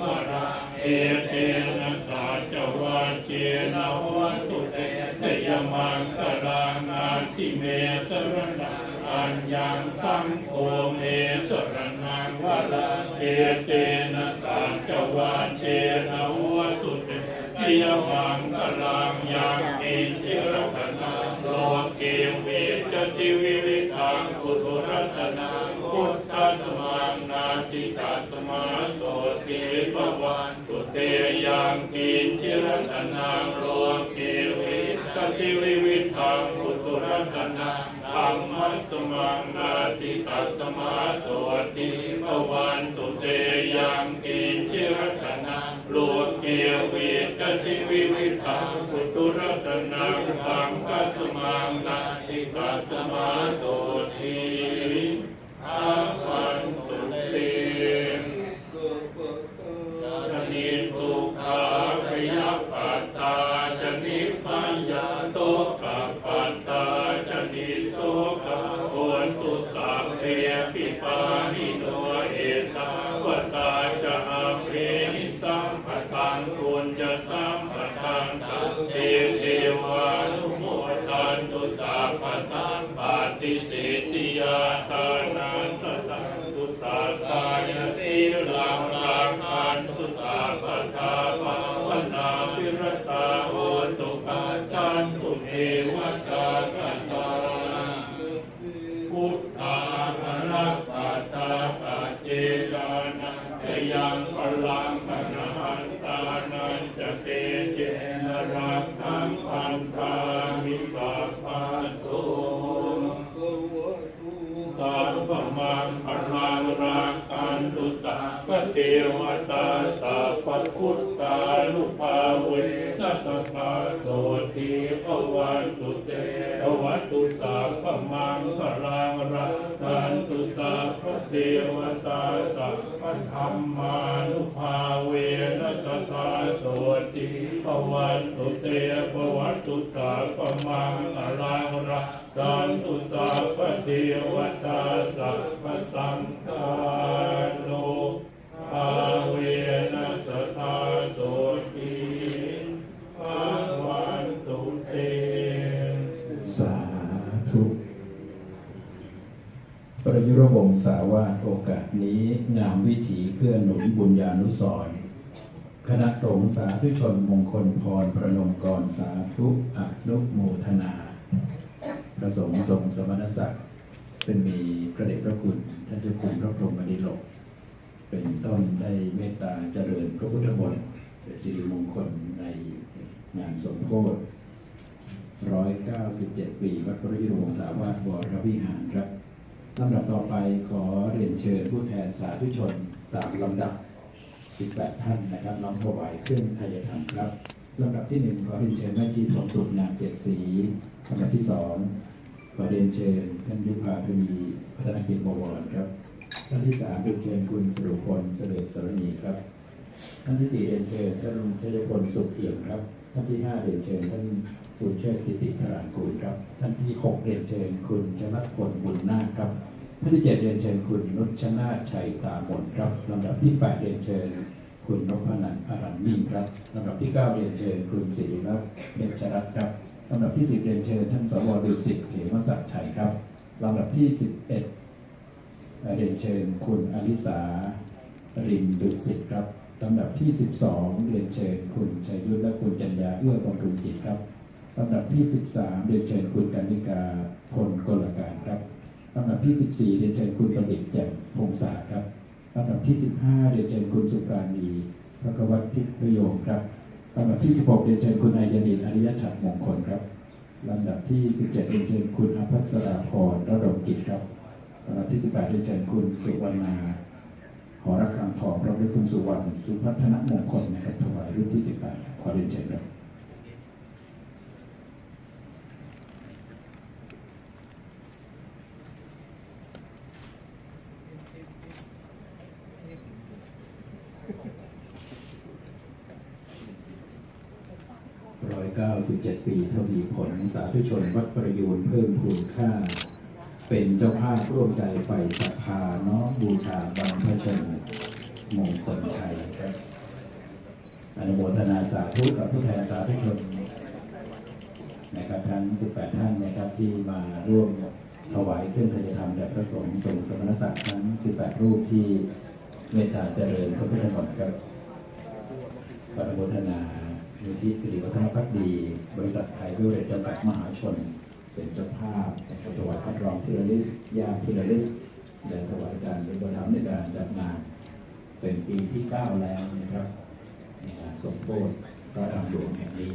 วราเอเตนะสัจวาเจนะวัตุเตเตยมังคลานาทิเมสรณะอัญญังสังโฆเมสรณังวราเอเตนะสัจวาเจนะวัตุเตเตยมัง จิรัตนาโลเกวิจติวิวิทังกุตุรัตนาธรรมสมังนาติตัสมาโสติปวันตุเตยังกินจิรัตนาโลเกวิจติวิวิทังกุตุรัตนาสังฆสมังนาติตัสมาโสติอาวันตุเตจ จนิปัญญาโสกปัตตาจนิโสกโอนตุสัพเพปิปานิโน กปัตาปเจกานังเตยังพลังพนาหันตานันจะเตเจนรักขังพันธามิสัพพะโสสัพพมังพลังรักกันตุสัพเทวตาสัพพุทธานุภาเวนัสตาโสติภวันตุเตวัตุสัพพม ธรรมานุภาเวนัสตาโสติภวันตุเตภวัตุสัพพมังอลังระตันตุสัพพเทวตาสัพพสังฆา ยุรวงศาวาสโอกาสนี้งามวิถีเพื่อหนุนบุญญานุสรณ์คณะสงฆ์สาธุชนมงคลพรประนมกรสาธุอนุโมทนาประสงค์ทรงสมณศักดิ์ซึ่งมีพระเดชพระคุณท่านเจ้าคุณพระพรหมดิลก เป็นต้นได้เมตตาเจริญพระพุทธมนต์เป็นสิริมงคลในงานสมโภช197 ปี วัดพระยุรวงศาวาสวรวิหารครับ ลำดับต่อไปขอเรียนเชิญผู้แทนสาธุชนตามลำดับ 18 ท่านนะครับน้อมถวายเครื่องไทยธรรมครับลำดับที่หนึ่งขอเรียนเชิญแม่ชีทองสุขนามเจ็ดสีลำดับที่สองขอเรียนเชิญท่านยุพาทวีพัฒนกิจบวรครับท่านที่สามเรียนเชิญคุณสุรพลเสด็จสรณีครับท่านที่สี่เรียนเชิญท่านชัยพลสุขเอี่ยมครับท่านที่ห้าเรียนเชิญท่านคุณเชิดกิติธารางกูลครับท่านที่หกเรียนเชิญคุณชนะพลบุญนาคครับ ท่านที่เจ็ดเรียนเชิญคุณนุชนาชัยตามนครับลำดับที่แปดเรียนเชิญคุณนพนันอารันมิ่งครับลำดับที่เก้าเรียนเชิญคุณศิริรัตน์เดชรัตน์ครับลำดับที่สิบเรียนเชิญท่านสวดุสิตเขมศักดิ์ชัยครับลำดับที่สิบเอ็ดเรียนเชิญคุณอลิสารินดุสิตครับลำดับที่ 12 เรียนเชิญคุณชัยยุทธและคุณจัญญาเอื้อบำรุงจิตครับลำดับที่ 13 เรียนเชิญคุณกานิกาพลกลการครับ ลำดับที่ 14 เรียนเชิญคุณประดิษฐ์แจ่มพงษาครับลำดับที่ 15 เรียนเชิญคุณสุปราณีพระกวัตทิพยมครับลำดับที่ 16 เรียนเชิญคุณนายยนินอริยฉัตรมงคลครับลำดับที่ 17 เรียนเชิญคุณอภัสราพรระดมกิจครับลำดับที่ 18 เรียนเชิญคุณสุวรรณาหอระฆังทองพร้อมด้วยคุณสุวรรณสุพัฒนมงคลนะครับถวายรุ่นที่ 18 ขอเรียนเชิญครับ 17ปีทวีผลสาธุชนวัดประยูนเพิ่มพูนค่า เป็นเจ้าภาพร่วมใจไฟศรัทธาน้อมบูชาบรรพชนมงคลชัยครับอนุโมทนาสาธุกับผู้แทนสาธุชนนะครับทั้ง 18 ท่านนะครับที่มาร่วมถวายเครื่องทยธรรมแด่พระสงฆ์ทรงสมณศักดิ์ทั้ง 18 รูปที่เมตตาเจริญพระพุทธมนต์ครับปรโมทนา มูลที่สิริวัฒนพักดี บริษัทไทยเวลเรจจำกัดมหาชน เป็นเจ้าภาพนะครับถวายคัดรองที่ระลึกยาที่ระลึกและถวายการเป็นประธานในการจัดงาน เป็นปีที่ 9 แล้วนะครับในงานสมโภชพระธรรมหลวงแห่งนี้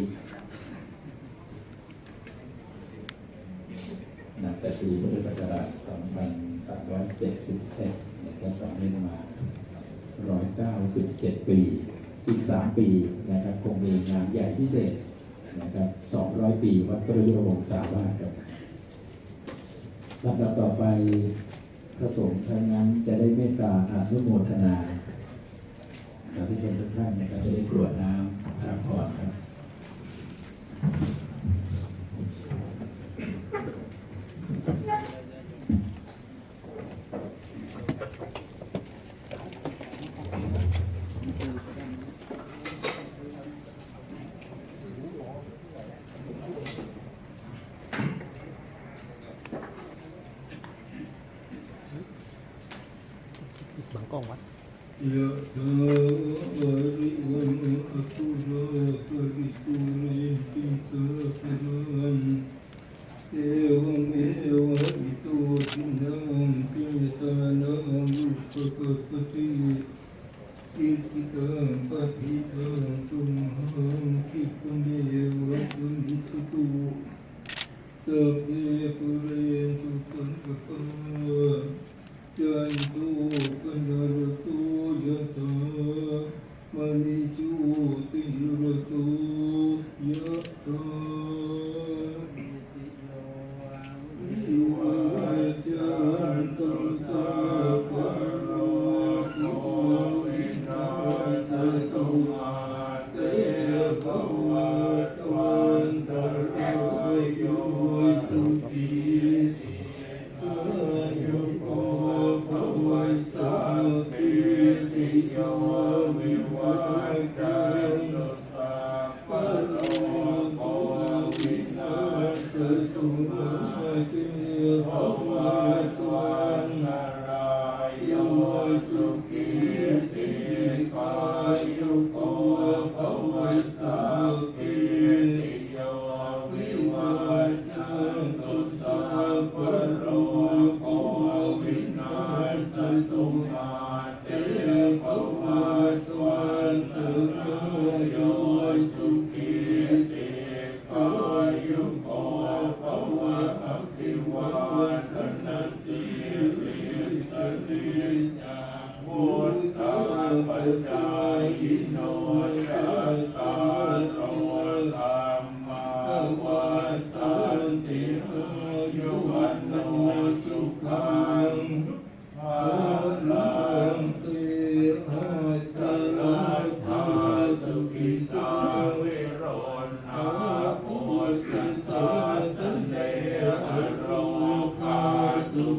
นับแต่ปีพุทธศักราช2371 นะครับต่อเนื่องมา 197 ปี อีก 3 ปีนะครับคงมีงานใหญ่พิเศษนะครับ200 ปีวัดพระยุรวงศาวาสครับลำดับต่อไปพระสงฆ์ท่างนั้นจะได้เมตตาอานุโมทนาสาธุชนทุกท่านนะครับจะได้กรวดน้ำพระพรครับ บังกล้องวัดยะถาวาริวันอตุราปริปุเรนติสาครันเอวเมวะอิโตทินังปิยตานังอุปกปติอิติตังปะทิตังตุมหังคิปะเมวะปุนิตุตุสัพเพปุเรนตุสังกปะ จัน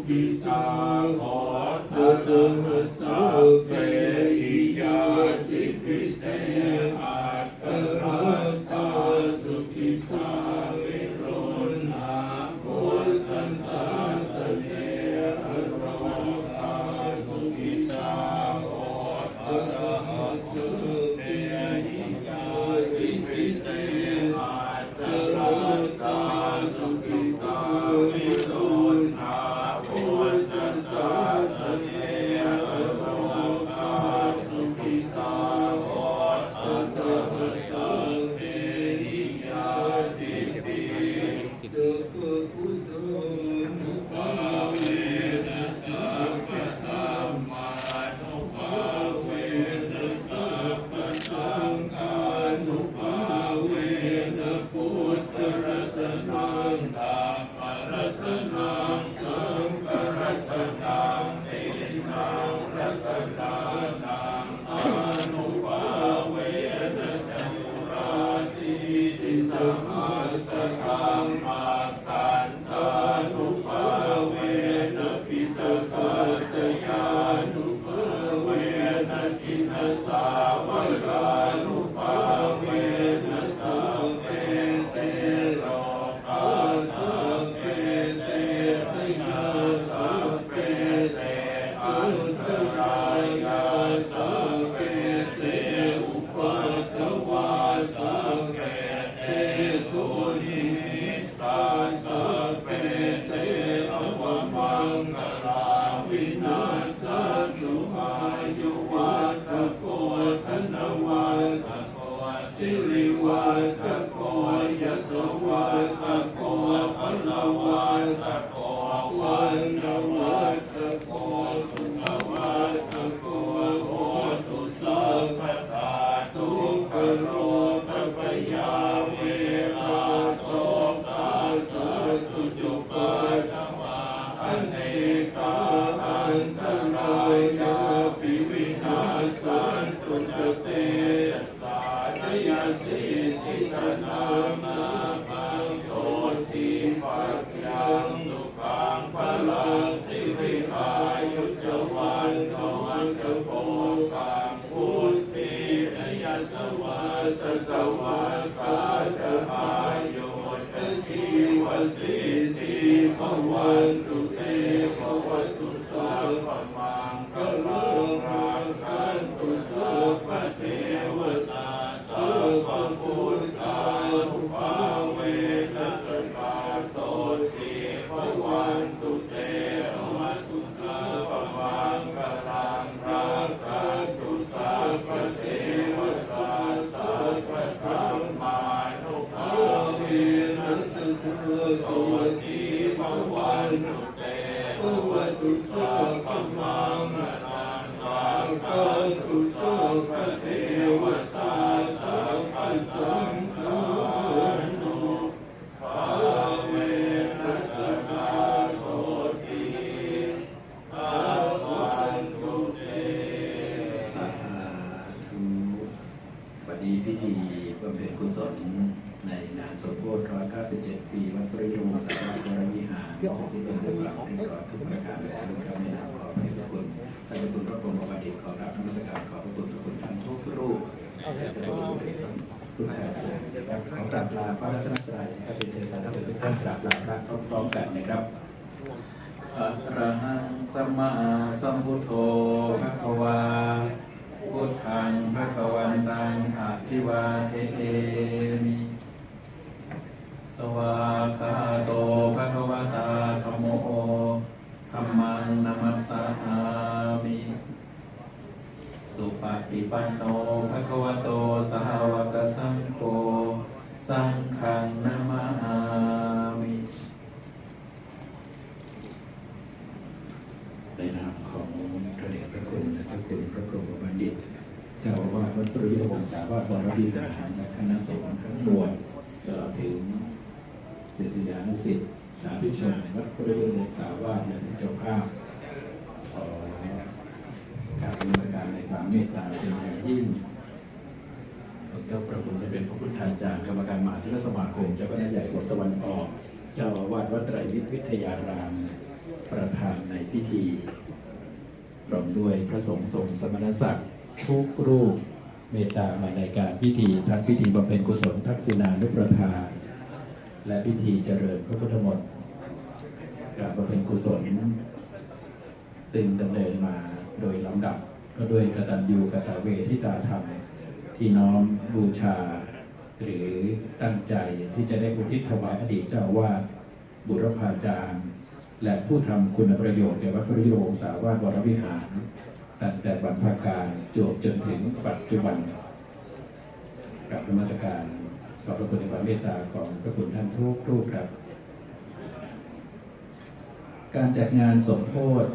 สุ Amen. ภวันตุ ตุสัพพเทวตาสัพพสังฆา นะครับขอกราบลาพระรัตนตรัยนะครับเป็นเทศนาเป็นทุกท่านกราบลาพระพร้อมๆกันนะครับอะระหังสัมมาสัมพุทโธภะคะวาพุทธังภะคะวันตังอะภิวาเทมิสวาคาโตภะคะวะตาธัมโมธัมมังนัมสสา สุปฏิปันโนภะคะวะโตสาวกสังโฆ สังฆังนามามิในนามของพระเดชพระคุณและพระคุณพระพรหมบัณฑิต เจ้าอาวาสวัดปริยวงศาวาสวรวิหารและคณะสงฆ์ทั้งมวลตลอดถึงศิษยานุศิษย์สาธุชนวัดปริยวงศาวาสและเจ้าภาพขอกราบนมัสการในความเมตตาเป็นอ ยิ่งเจ้าประคุณจะเป็นพระพุทธาจารย์กรรมการมหาเทรสมาคม เจ้าคณะใหญ่กฎตะวันออก เจ้าอาวาสวัดไตรมิตรวิทยาราม ประธานในพิธีพร้อมด้วยพระสงฆ์ทรงสมณศักดิ์ทุกรูปเมตตามาในการพิธีทั้งพิธีบำเพ็ญกุศลทักษิณานุประทาน และพิธีเจริญพระพุทธมนต์กราบบำเพ็ญกุศลซึ่งดำเนินมาโดยลำดับ ก็ด้วยกตัญญูกตเวทิตาธรรมที่น้อมบูชา หรือตั้งใจที่จะได้อุทิศถวายอดีตเจ้าอาวาสบุรพาจารย์ และผู้ทำคุณประโยชน์แก่วัดพระวิโรงสาวาสวรวิหาร ตั้งแต่บรรพการจบจนถึงปัจจุบันกับธรรมสการขอบพระคุณในความเมตตาของพระคุณท่านทุกรูปครับ การจัดงานสมโพธิ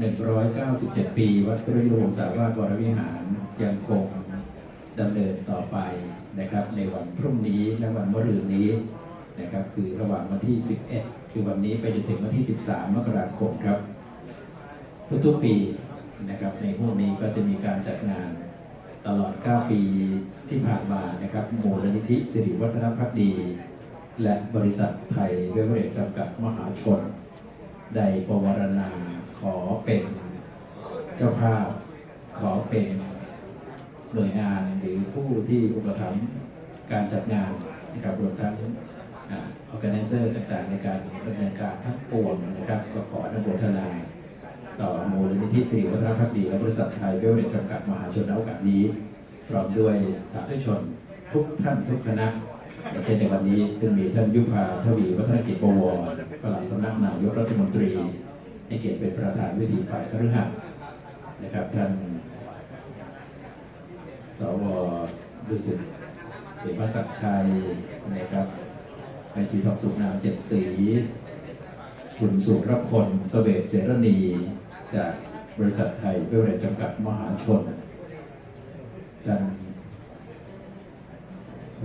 197 ปี วัดพระวิโรงสาวาสวรวิหารยังคงดำเนินต่อไปนะครับ ในวันพรุ่งนี้และวันมะรืนนี้นะครับ คือระหว่างวันที่ 11 คือวันนี้ไปจนถึงวันที่ 13 มกราคมครับ ทุกๆปีนะครับ ในพวกนี้ก็จะมีการจัดงานตลอด 9 ปีที่ผ่านมานะครับมูลนิธิสิริวัฒนพักดี และบริษัทไทยเวเวอเรจจำกัดมหาชน ได้ประวารณา ขอเป็นเจ้าภาพ ขอเป็นหน่วยงานหรือผู้ที่อุปถัมภ์การจัดงานนะครับรวมทั้งออแกไนเซอร์ต่างๆ ในการดำเนินการทั้งปวงนะครับ ก็ขออนุโมทนาต่อมูลนิธิสิริวัฒนพักดีและบริษัทไทยเวลเนสจำกัดมหาชนในโอกาสนี้พร้อมด้วยสาธุชนทุกท่านทุกคณะเช่นในวันนี้ซึ่งมีท่านยุพาทวีวัฒนกิจบวรปลัดสำนักนายกรัฐมนตรี ให้เกียรติเป็นประธานวิธีฝ่ายคฤหัสถ์นะครับท่านสวดุสิตเอกศักดิ์ชัยนะครับในทีสอบสุขนามเจ็ดสีคุณสุรพลเสเวตเสรณี จากบริษัทไทยเวลเรจจำกัดมหาชนท่าน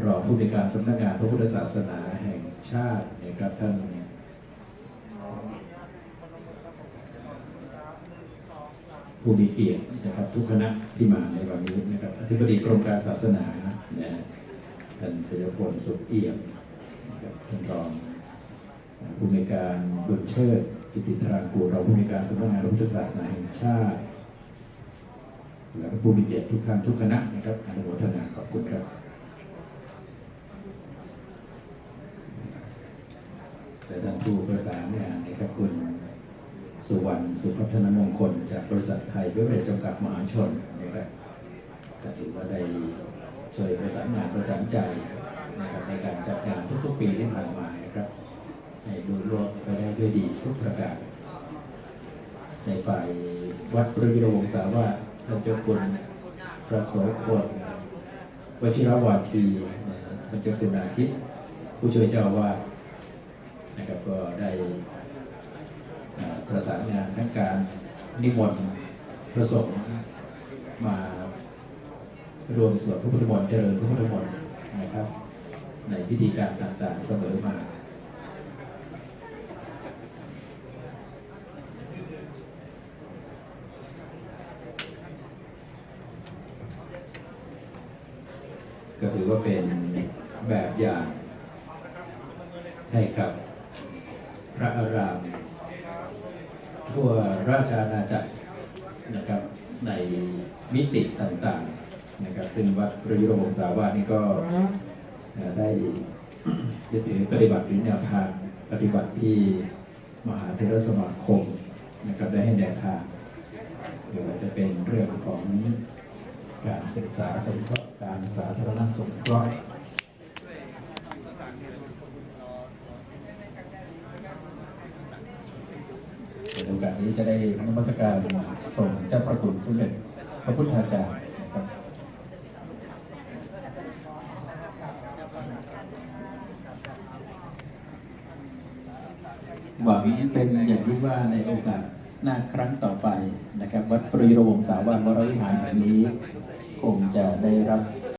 รองผู้ในการสำนักงานพระพุทธศาสนาแห่งชาตินะครับท่าน ผู้มีเกียรตินะครับทุกคณะที่มาในวันนี้นะครับอธิบดีกรมการศาสนานะท่านเฉลิมพลสุขเอี่ยมท่านรองผู้มีการบุญเชิดกิติธารากูเราผู้มีการสำนักงานพระพุทธศาสนาแห่งชาติและก็ผู้มีเกียรติทุกท่านทุกคณะนะครับอนุโมทนาขอบคุณครับและท่านผู้ประสานงานนะครับคุณ สุวรรณสุพัฒนมงคล จากบริษัทไทยเวลเรจจำกัดมหาชนนะครับก็ถือว่าได้ช่วยประสานงานประสานใจนะครับในการจัดงานทุกๆปีที่ผ่านมานะครับให้ดูรวมไปได้ด้วยดีทุกประการในฝ่ายวัดประวิโรวงศาวาท่านเจ้าคุณพระโสพลวชิรวาทีท่านเจ้าคุณอาทิตย์ผู้ช่วยเจ้าอาวาสนะครับก็ได้ ประสานงานทั้งการนิมนต์พระสงฆ์มารวมสวดพระพุทธมนต์เจริญพระพุทธมนต์นะครับ ในพิธีการต่างๆเสมอมาก็ถือว่าเป็นแบบอย่างให้กับพระอาราม ราชอาณาจักรนะครับในมิติต่างๆนะครับซึ่งวัดประยุรวงศาวาสนี่ก็ได้ยึดถือปฏิบัติหรือแนวทางปฏิบัติที่มหาเทรสมาคมนะครับได้ให้แนวทางไม่ว่าจะเป็นเรื่องของการศึกษาสงเคราะห์การสาธารณสงเคราะห์ในโอกาสนี้จะได้น มัสการส่งเจ้าพระคุณสมเด็จพระพุทธาจารย์นะครับหวังเป็นอย่างที่ว่าในโอกาสหน้าครั้งต่อไปนะครับ วัดปรีโรงสาวรวรวิหารแห่งนี้ คงจะได้รับ